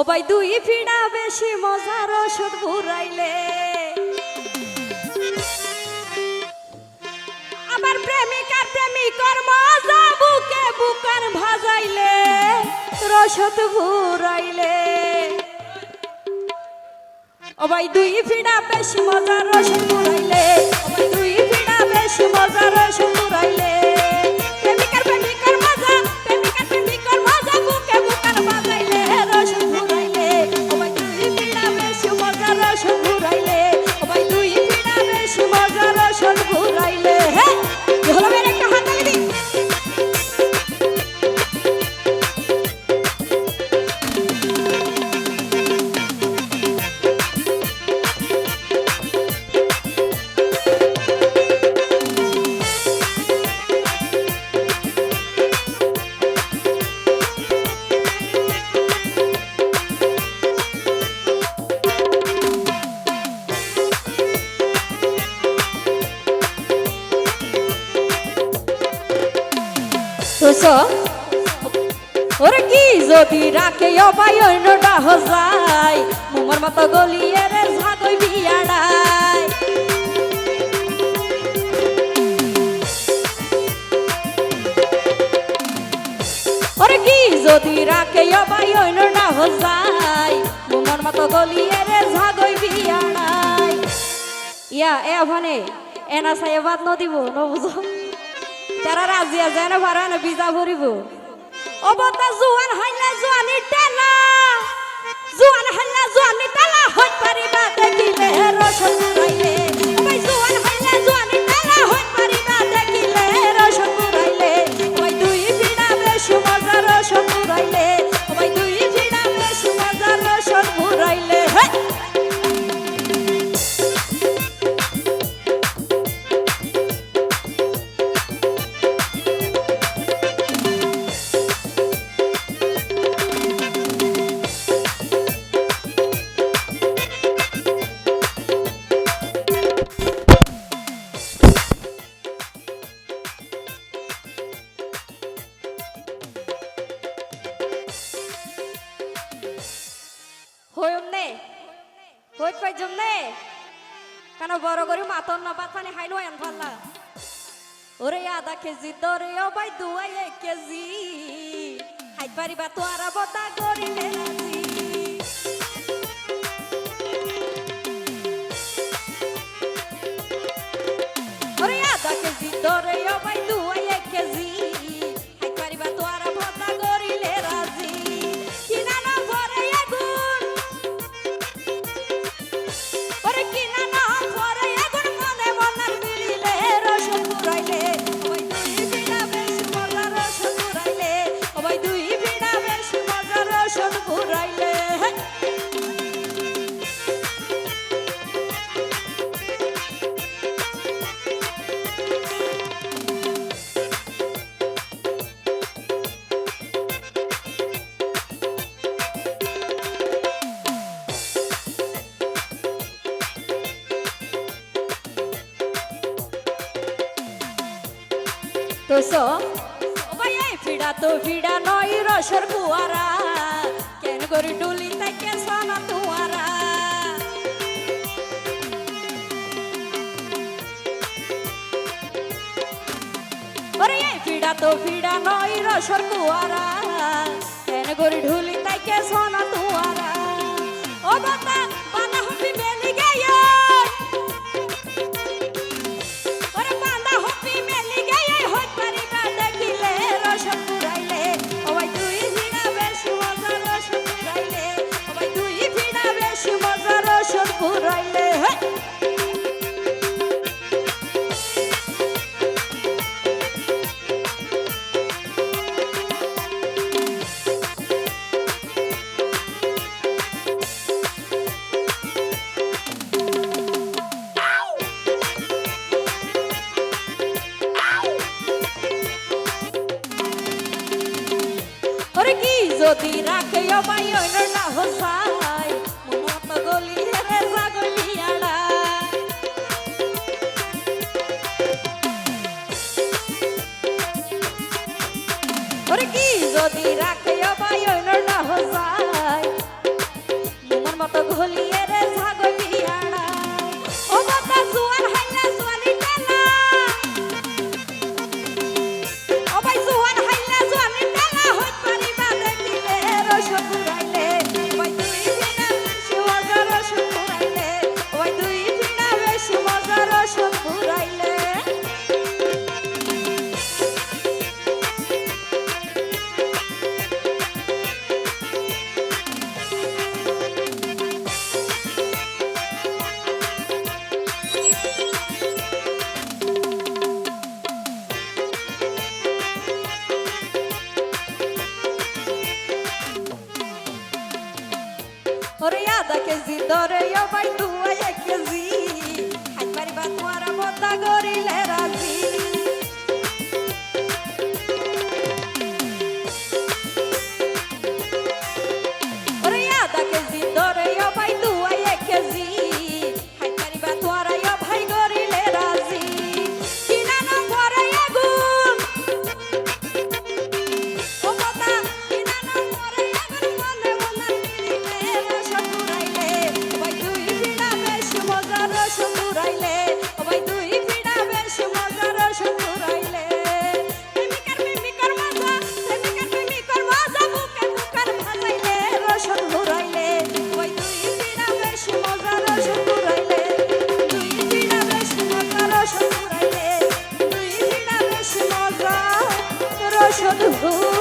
ও ভাই দুই ফিনা বেশি মজার ওষুধ ঘুরাইলে। আবার প্রেমিকার প্রেমিকর মজা বুকে বুকান ভাজাইলে রসদ ঘুরাইলে। ও ভাই দুই ফিনা বেশি মজার রসদ ঘুরাইলে, ও ভাই দুই ফিনা বেশি মজার রসদ ঘুরাইলে। ওরে কি যদি রাখে অবাই, অন্যটা হজাই? মুমর মতো গলিয়ে রে ঝাগই বিয়াড়াই। ওরে কি যদি রাখে অবাই, অন্যটা হজাই? মুমর মতো গলিয়ে রে ঝাগই বিয়াড়াই। ইয়া, এ ভানে এনা সাইয়ে বাদ নদিব নবুঝো তারা রাজি আছে না ভাড়া না বিজা ভরিব। অবতা জোয়ান হাইলা জোয়ানি টেলা, জোয়ান হাইলা জোয়ানি টেলা হইত পারিবা দেখিলে রসন পুরাইলে হইত পাই জমনে কেন বড় করে মাতন না পাত পানি হাইনো এন ফাল্লা ওরে আধা কেজি দরে ও ভাই দুয়াই এক কেজি হাইত পারিবা তো আর বদা করিলে রাজি তো সো। ফিডা তো ফিডা নই রসর কুয়ারা। কেন করি ডুলি তাকে সোনা তুয়ারা? ফিডা তো ফিডা নই রসর কুয়ারা। কেন করি ঢুলি তাকে সোনা তুয়ারা? ওরে কি যদি রাখে অবাই না হসাই? মনত গলি রে জাগলিয়াড়া ওরে কি যদি রাখে বাই না হসাই? গলিয়ে রে ঝাগই ওরে আধা কেজি ধরে ও ভাই দুয়া রস পুরাইলে